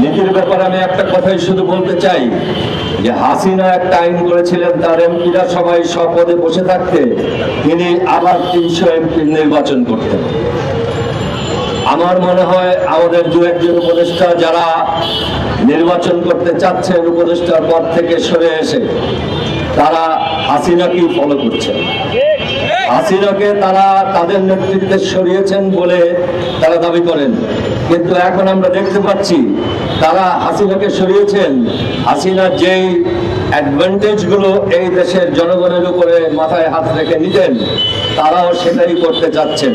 নীতির ব্যাপারে আমি একটা কথাই শুধু বলতে চাই যে হাসিনা একটা আইন করেছিলেন তার এমপিরা সবাই সপদে বসে থাকতে তিনি আবার তিনশো এমপির নির্বাচন করতেন। আমার মনে হয় আমাদের দু একজন উপদেষ্টা যারা নির্বাচন করতে চাচ্ছেন, উপদেষ্টার পদ থেকে সরে এসে তারা হাসিনাকেই ফলো করছেন। হাসিনাকে তারা তাদের নেতৃত্বে সরিয়েছেন বলে তারা দাবি করেন। কিন্তু এখন আমরা দেখতে পাচ্ছি তারা হাসিনাকে সরিয়েছেন। হাসিনা যেই অ্যাডভান্টেজগুলো এই দেশের জনগণের উপরে মাথায় হাত রেখে নিতেন, তারাও সেটাই করতে চাচ্ছেন।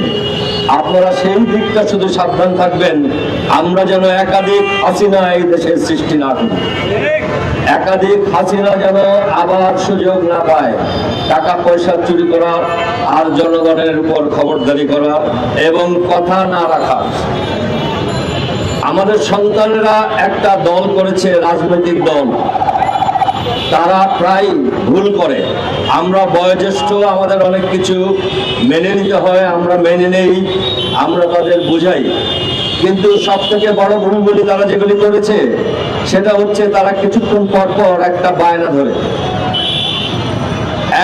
আপনারা সেই দিকটা শুধু সাবধান থাকবেন। আমরা যেন একাধিক হাসিনা এই দেশের সৃষ্টি না করি। একাধিক হাসিনা যেন আবার সুযোগ না পায়। টাকা পয়সা চুরি করা আর জনগণের উপর খবরদারি করা এবং কথা না রাখা। আমাদের সন্তানেরা একটা দল করেছে, রাজনৈতিক দল। তারা প্রায় ভুল করে। আমরা বয়োজ্যেষ্ঠ, আমাদের অনেক কিছু মেনে নিতে হয়, আমরা মেনে নেই, আমরা তাদের বুঝাই। কিন্তু সব থেকে বড় ভুলগুলি তারা যেগুলি করেছে, সেটা হচ্ছে তারা কিছুক্ষণ পর পর একটা বায়না ধরে।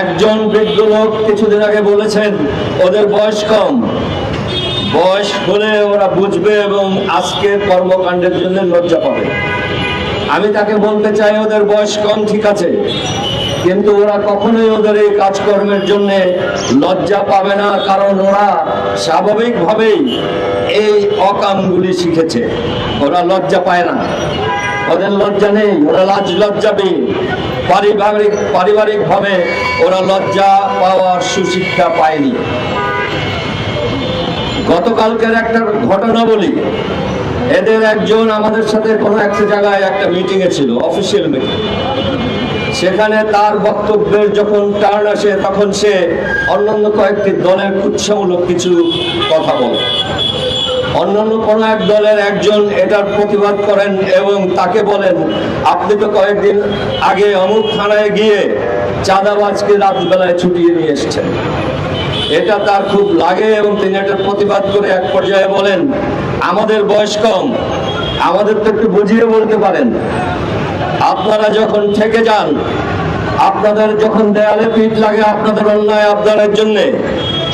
একজন বৃদ্ধ লোক কিছুদিন আগে বলেছেন, ওদের বয়স কম। বয়স হলে ওরা বুঝবে এবং আজকের কর্মকাণ্ডের জন্য লজ্জা পাবে। আমি তাকে বলতে চাই, ওদের বয়স কম, ঠিক আছে। কিন্তু ওরা কখনোই ওদের এই কাজকর্মের জন্য লজ্জা পাবে না, কারণ ওরা স্বাভাবিকভাবেই এই অকামগুলি শিখেছে। ওরা লজ্জা পায় না। ওদের লজ্জা নেই, ওরা লাজ লজ্জা পেয়ে পারিবারিক, পারিবারিকভাবে ওরা লজ্জা পাওয়ার সুশিক্ষা পায়নি। গতকালকের একটা ঘটনা বলি। এদের একজন আমাদের সাথে কোনো একটা জায়গায় একটা মিটিংয়ে ছিল অফিসিয়াল মিটিং সেখানে তার বক্তব্যের যখন টার্ন আসে, তখন সে অন্যান্য কয়েকটি দলের উৎসাহমূলক কিছু কথা বলে। অন্যান্য কোন এক দলের একজন এটার প্রতিবাদ করেন এবং তাকে বলেন, আপনি তো কয়েকদিন আগে অমুক থানায় গিয়ে চাঁদাবাজকে রাতবেলায় ছুটিয়ে নিয়ে এসছেন। এটা তার খুব লাগে এবং তিনি এটার প্রতিবাদ করে এক পর্যায়ে বলেন, আমাদের বয়স কম, আমাদের তো একটু বুঝিয়ে বলতে পারেন। আপনারা যখন থেকে যান, আপনাদের যখন দেয়ালে পিঠ লাগে আপনাদের অন্যায় আপনাদের জন্য,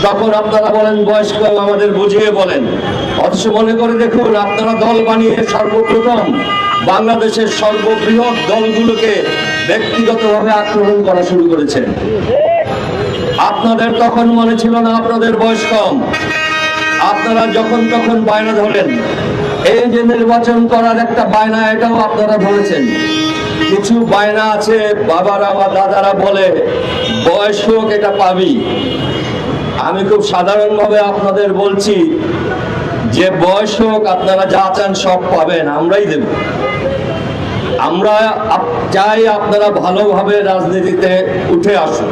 তখন আপনারা বলেন, বয়স্ক আমাদের বুঝিয়ে বলেন। অথচ মনে করে দেখুন, আপনারা দল বানিয়ে সর্বপ্রথম বাংলাদেশের সর্ববৃহৎ দলগুলোকে ব্যক্তিগতভাবে আক্রমণ করা শুরু করেছেন। আপনাদের তখন মনে ছিল না আপনাদের বয়স কম। আপনারা যখন তখন বায়না ধরেন এই যে নির্বাচন করার একটা বায়না, এটাও আপনারা বলেছেন। কিছু বায়না আছে, বাবারা বা দাদারা বলে বয়স হোক এটা পাবি। আমি খুব সাধারণভাবে আপনাদের বলছি, যে বয়স হোক আপনারা যা চান সব পাবেন, আমরাই দেব। আমরা চাই আপনারা ভালোভাবে রাজনীতিতে উঠে আসুন।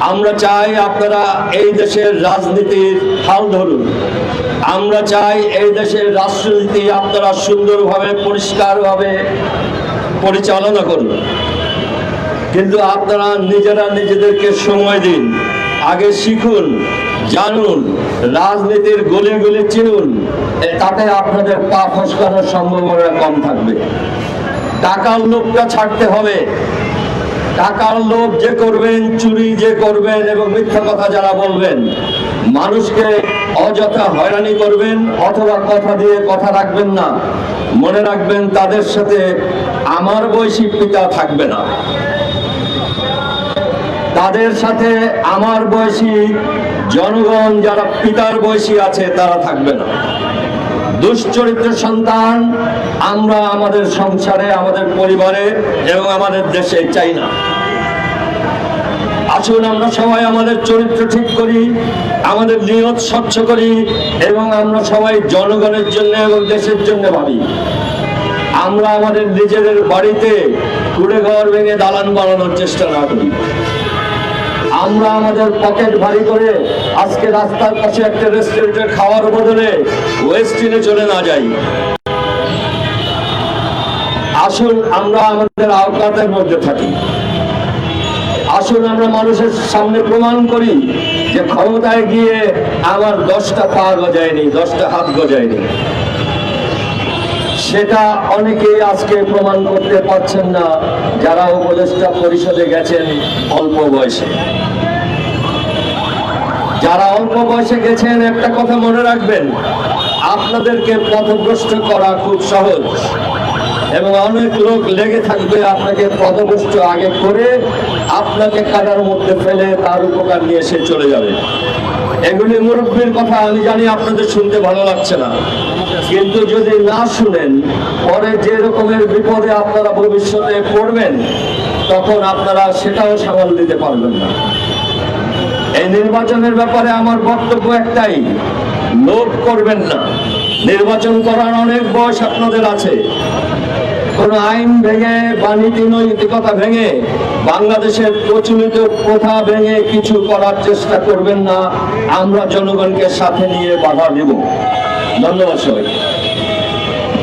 আমরা চাই আপনারা এই দেশের রাজনীতির হাল ধরুন। আমরা চাই এই দেশের রাষ্ট্রনীতি আপনারা সুন্দরভাবে, পরিষ্কারভাবে পরিচালনা করুন। কিন্তু আপনারা নিজেরা নিজেদেরকে সময় দিন, আগে শিখুন, জানুন, রাজনীতির গলি গলি চিনুন তাতে আপনাদের পা ফসকানোর সম্ভাবনা কম থাকবে। টাকার লোভটা ছাড়তে হবে টাকার লোভ যে করবেন, চুরি যে করবেন এবং মিথ্যা কথা যারা বলবেন, মানুষকে অযথা হয়রানি করবেন অথবা কথা দিয়ে কথা রাখবেন না। মনে রাখবেন তাদের সাথে আমার বয়সী পিতা থাকবে না। তাদের সাথে আমার বয়সী জনগণ যারা পিতার বয়সী আছে, তারা থাকবে না। দুশ্চরিত্র সন্তান, আমরা আমাদের সংসারে, আমাদের পরিবারে এবং আমাদের দেশে চাই না। আসুন আমরা সবাই আমাদের চরিত্র ঠিক করি, আমাদের নিয়ত স্বচ্ছ করি এবং আমরা সবাই জনগণের জন্য এবং দেশের জন্য ভাবি। আমরা আমাদের নিজেদের বাড়িতে কুড়ে ঘর ভেঙে দালান বানানোর চেষ্টা না করি। আমরা আমাদের পকেট ভারী করে আজকে রাস্তার পাশে একটা রেস্টুরেন্টে খাওয়ার বদলে ওয়েস্টিনে চলে না যাই। আসুন আমরা আমাদের আওকাতের মধ্যে থাকি। আসুন আমরা মানুষের সামনে প্রমাণ করি যে ক্ষমতায় গিয়ে আমার দশটা পা গজায়নি, দশটা হাত গজায়নি। সেটা অনেকেই আজকে প্রমাণ করতে পারছেন না, যারা উপদেষ্টা পরিষদে গেছেন অল্প বয়সে। যারা অল্প বয়সে গেছেন, একটা কথা মনে রাখবেন, আপনাদেরকে পথভ্রষ্ট করা খুব সহজ এবং অনেক লোক লেগে থাকবে আপনাকে পদভ্রষ্ট আগে করে আপনাকে কাদার মধ্যে ফেলে তার উপকার নিয়ে সে চলে যাবে। এগুলি মুরব্বীর কথা আমি জানি, আপনাদের শুনতে ভালো লাগছে না। কিন্তু যদি না শুনেন, পরে যে রকমের বিপদে আপনারা ভবিষ্যতে পড়বেন, তখন আপনারা সেটাও সামাল দিতে পারবেন না। এই নির্বাচনের ব্যাপারে আমার বক্তব্য একটাই, লোভ করবেন না। নির্বাচন করার অনেক বয়স আপনাদের আছে। কোন আইন ভেঙে বা নীতি নৈতিকতা ভেঙে, বাংলাদেশের প্রচলিত প্রথা ভেঙে কিছু করার চেষ্টা করবেন না, আমরা জনগণকে সাথে নিয়ে বাধা দেব। ধন্যবাদ সবাই